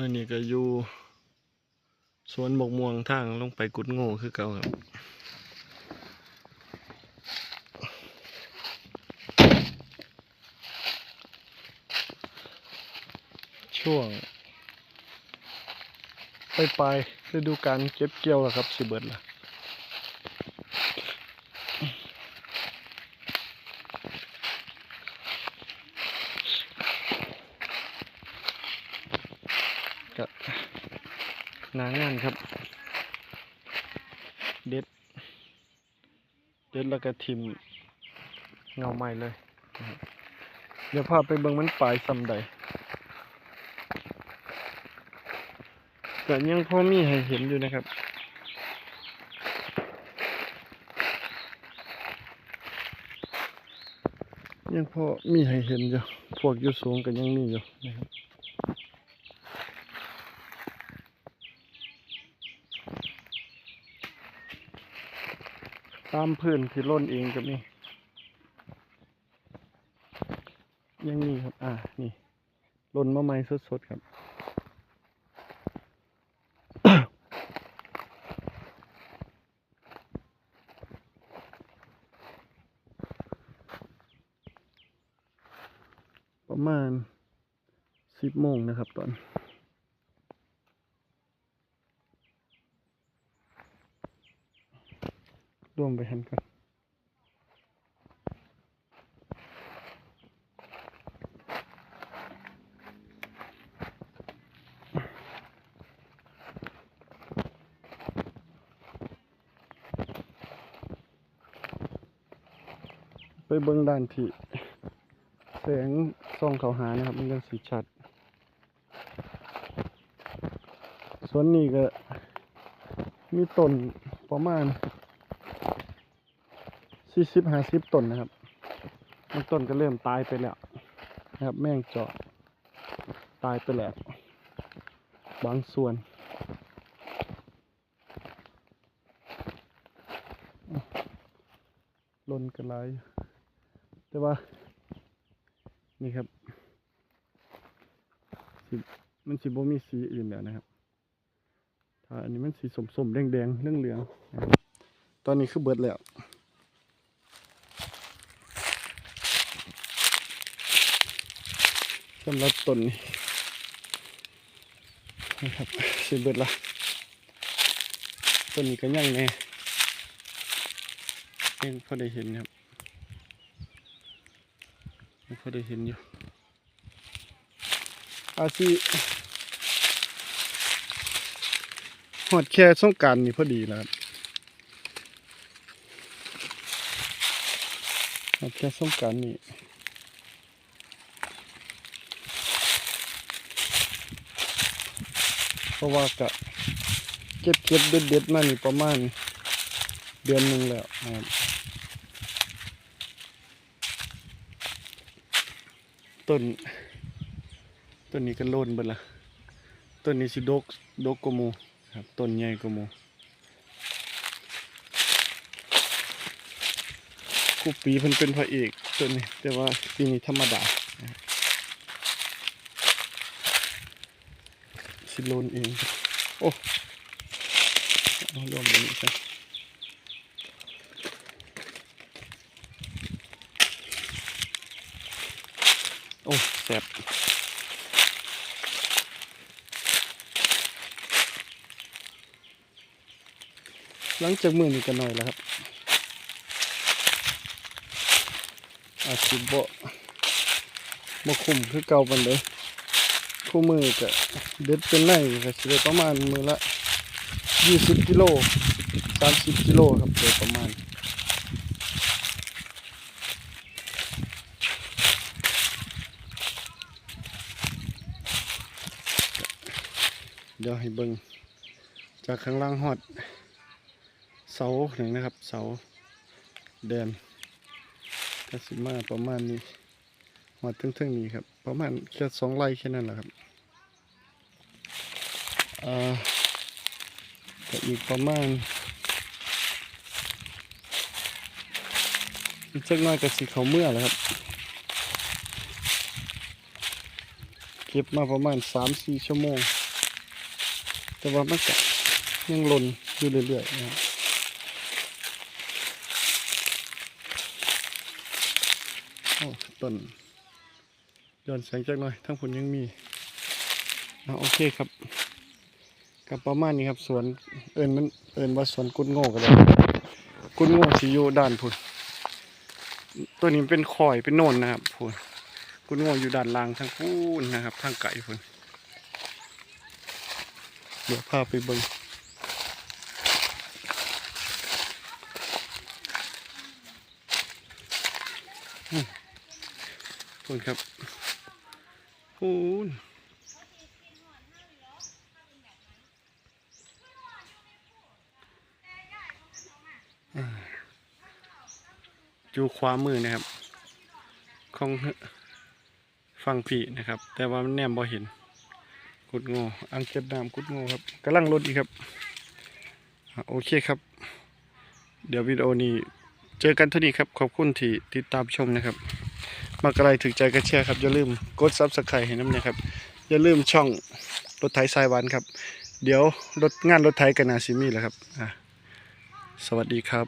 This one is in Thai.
มื่อนี้ก็อยู่สวนบกม่วงทางลงไปกุดโง่คือเก่าครับช่วงไปปลายๆฤดูการเก็บเกี่ยวแล้วครับสิเบิดละ ก็หนางานครับ เด็ด เด็ดแล้วก็ทิมเงาใหม่เลย เดี๋ยวพาไปเบิ่งมันปลายซำใดก็ยังพอมีให้เห็นอยู่นะครับยังพอมีให้เห็นอยู่ พวกอยู่สูงก็ยังมีอยู่นะครับ ตามพื้นที่ร่นเองก็มียังมีครับ อ่า นี่ร่นมาใหม่สดๆครับประมาณสิบโมงนะครับตอน ร่วมไปหันกันไปเบิ่งด้านที่แสงส่องเขาหานะครับ มันยังสีชัด ส่วนนี้ก็มีต้นประมาณ สี่สิบห้าสิบต้นนะครับบางต้นก็เริ่มตายไปแล้วนะครับ แม่งเจาะตายไปแล้วบางส่วนลนกระไรแต่ว่า นี่ครับมันสิบ่มีสีอื่นแล้วนะครับถ้าอันนี้มันสีสมๆแดงๆเรื่องเหลืองตอนนี้คือเบิดแล้ว สำหรับต้นนี้นะครับสิเบิดละต้นนี้ก็ยังแน่ยังพอได้เห็นครับไม่ค่อได้เห็นอยู่อาชีหอดแค่สงการนี่พอดีแล้วครับหอดแค่สงการนี่ เพราะว่ากะเก็บเก็บเด็ดเด็ดมานี่ประมาณเดือนหนึ่งแล้วนะครับต้นต้นนี้ก็โลนเบิดละต้นนี้สิดกดกกมูครับต้นใหญ่กมูคู่ปีเพิ่นเป็นพระเอกต้นนี้แต่ว่าปีนี้ธรรมดา ชิโลนเอง โอ้เอารวมแบบนี้กันโอ้แสบหลังจากมือนี้กันหน่อยแล้วครับ อาจสิบ่บ่คุมคือเก่าปันเลย คู่มือก็เด็ดเป็นไนก็สิได้ประมาณมือละ20กิโล30กิโลครับโดยประมาณเดี๋ยวให้เบิงจากข้างล่างฮอด เสาหนึ่งนะครับ เสาแดนกสิมาประมาณนี้ หอดทึ่งๆนี้ครับ ประมาณแค่สองไร่แค่นั้นแหละครับอ่าก็อีกประมาณอีกจักน้อยก็สิเขาเมื่อแล้วครับ เก็บมาประมาณสามสี่ชั่วโมง แต่ว่ามันก็ยังหล่นอยู่เรื่อยๆนะครับโอ้ต้น ย้อนแสงจักหน่อย ทั้งผลยังมีอ่าโอเคครับกับประมาณนี้ครับสวนเอิญมันเอิญว่าสวนกุดโง่กันเลยกุดโง่สิอยู่ด้านพุ่นตัวนี้เป็นคอยเป็นโน่นนะครับพุ่นกุดโง่อยู่ด้านล่างทางพูนนะครับทางไก่พุ่นเดี๋ยวพาไปเบิ่งอืมพูนครับ พูนอยู่ขวามือนะครับของฟังพี่นะครับ แต่ว่ามันแนมบ่เห็น กุดง่อ่างเก็บน้ำกุดง่ครับกำลังลดอีกครับโอเคครับ เดี๋ยววิดีโอนี้ เจอกันเท่านี้ครับ ขอบคุณที่ติดตามชมนะครับ มากอะไรถึงใจก็แชร์ครับ อย่าลืมกดซับสไครต์ให้น้ำนะครับ อย่าลืมช่องรถไถสายวันครับ เดี๋ยวรถงานรถไถกันนาซิมีแล้วครับ สวัสดีครับ